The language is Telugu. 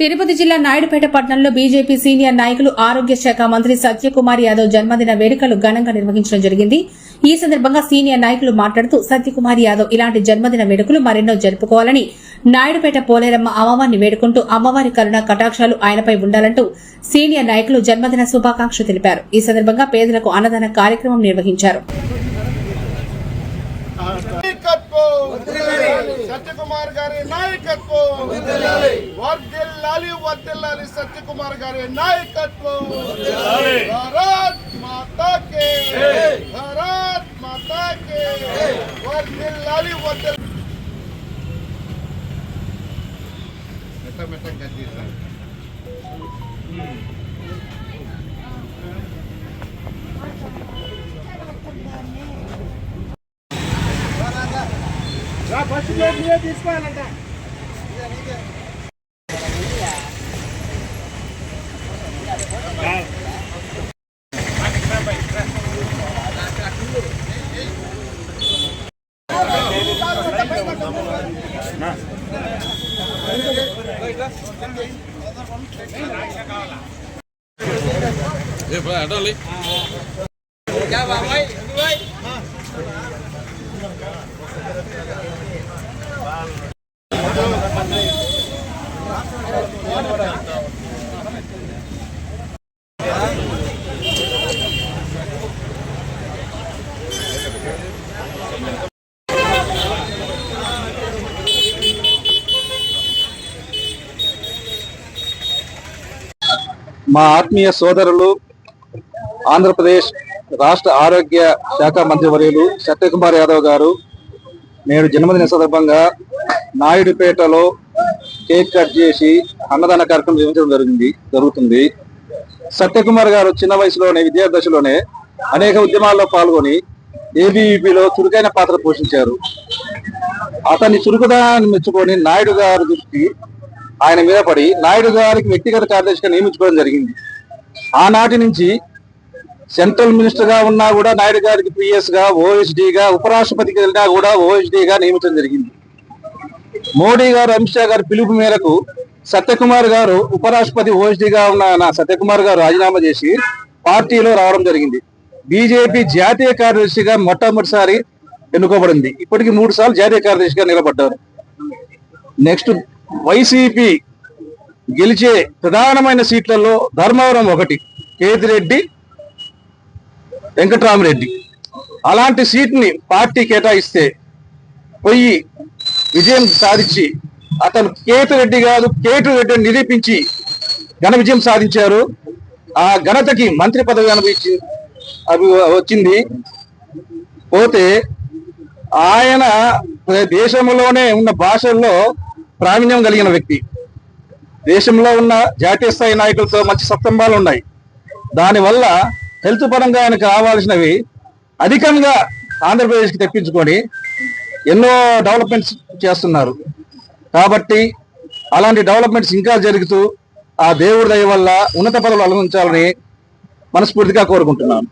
తిరుపతి జిల్లా నాయుడుపేట పట్టణంలో బీజేపీ సీనియర్ నాయకులు ఆరోగ్య శాఖ మంత్రి సత్యకుమార్ యాదవ్ జన్మదిన వేడుకలు ఘనంగా నిర్వహించడం జరిగింది. ఈ సందర్భంగా సీనియర్ నాయకులు మాట్లాడుతూ సత్యకుమార్ యాదవ్ ఇలాంటి జన్మదిన వేడుకలు మరెన్నో జరుపుకోవాలని నాయుడుపేట పోలేరమ్మ అమ్మవారిని వేడుకుంటూ అమ్మవారి కరుణ కటాక్షాలు ఆయనపై ఉండాలంటూ సీనియర్ నాయకులు జన్మదిన శుభాకాంక్షలు తెలిపారు. ఈ సందర్భంగా పేదలకు అన్నదాన కార్యక్రమం నిర్వహించారు. సత్యకుమార్ గారి నాయకత్వం వర్దిల్లాలి వర్దిల్లాలి సత్యకుమార్ గారి నాయకత్వం భారత్ మాతా కే భారత్ మాతా కే వర్దిల్లాలి వర్దిల్ మెట్ట మెట్ట గడ్డి సార్ తీసుకోవాలంట. ఏ అడాలి బాబాయ్. మా ఆత్మీయ సోదరులు ఆంధ్రప్రదేశ్ రాష్ట్ర ఆరోగ్య శాఖ మంత్రివర్యులు సత్యకుమార్ యాదవ్ గారు నేడు జన్మదిన సందర్భంగా నాయుడుపేటలో కేక్ కట్ చేసి అన్నదాన కార్యక్రమం నిర్వహించడం జరిగింది జరుగుతుంది. సత్యకుమార్ గారు చిన్న వయసులోనే విద్యార్థి దశలోనే అనేక ఉద్యమాల్లో పాల్గొని ఏబీవీపీలో చురుకైన పాత్ర పోషించారు. అతన్ని చురుకుదాన్ని మెచ్చుకొని నాయుడు గారి దృష్టి ఆయన మీద పడి నాయుడు గారికి వ్యక్తిగత కార్యదర్శిగా నియమించుకోవడం జరిగింది. ఆనాటి నుంచి సెంట్రల్ మినిస్టర్గా ఉన్నా కూడా నాయుడు గారికి పిఎస్గా ఓఎస్డిగా ఉపరాష్ట్రపతికి వెళ్ళినా కూడా ఓఎస్డిగా నియమించడం జరిగింది. మోడీ గారు అమిత్ షా గారు పిలుపు మేరకు సత్యకుమార్ గారు ఉపరాష్ట్రపతి ఓఎస్డీగా ఉన్న నా సత్యకుమార్ గారు రాజీనామా చేసి పార్టీలో రావడం జరిగింది. బీజేపీ జాతీయ కార్యదర్శిగా మొట్టమొదటిసారి ఎన్నుకోబడింది. ఇప్పటికి మూడు సార్లు జాతీయ కార్యదర్శిగా నిలబడ్డారు. నెక్స్ట్ వైసీపీ గెలిచే ప్రధానమైన సీట్లలో ధర్మవరం ఒకటి కేతిరెడ్డి వెంకట్రామరెడ్డి. అలాంటి సీట్ని పార్టీ కేటాయిస్తే పోయి విజయం సాధించి అతను కేతిరెడ్డి కాదు కేటు రెడ్డిని నిరూపించి ఘన విజయం సాధించారు. ఆ ఘనతకి మంత్రి పదవి అనుభవించి అవి వచ్చింది. పోతే ఆయన దేశంలోనే ఉన్న భాషల్లో ప్రావీణ్యం కలిగిన వ్యక్తి. దేశంలో ఉన్న జాతీయ స్థాయి నాయకులతో మంచి సత్సంబాలు ఉన్నాయి. దానివల్ల హెల్త్ పరంగా ఆయనకు కావాల్సినవి అధికంగా ఆంధ్రప్రదేశ్కి తెప్పించుకొని ఎన్నో డెవలప్మెంట్స్ చేస్తున్నారు. కాబట్టి అలాంటి డెవలప్మెంట్స్ ఇంకా జరుగుతూ ఆ దేవుడి దయ వల్ల ఉన్నత పదవులు అలందించాలని మనస్ఫూర్తిగా కోరుకుంటున్నాను.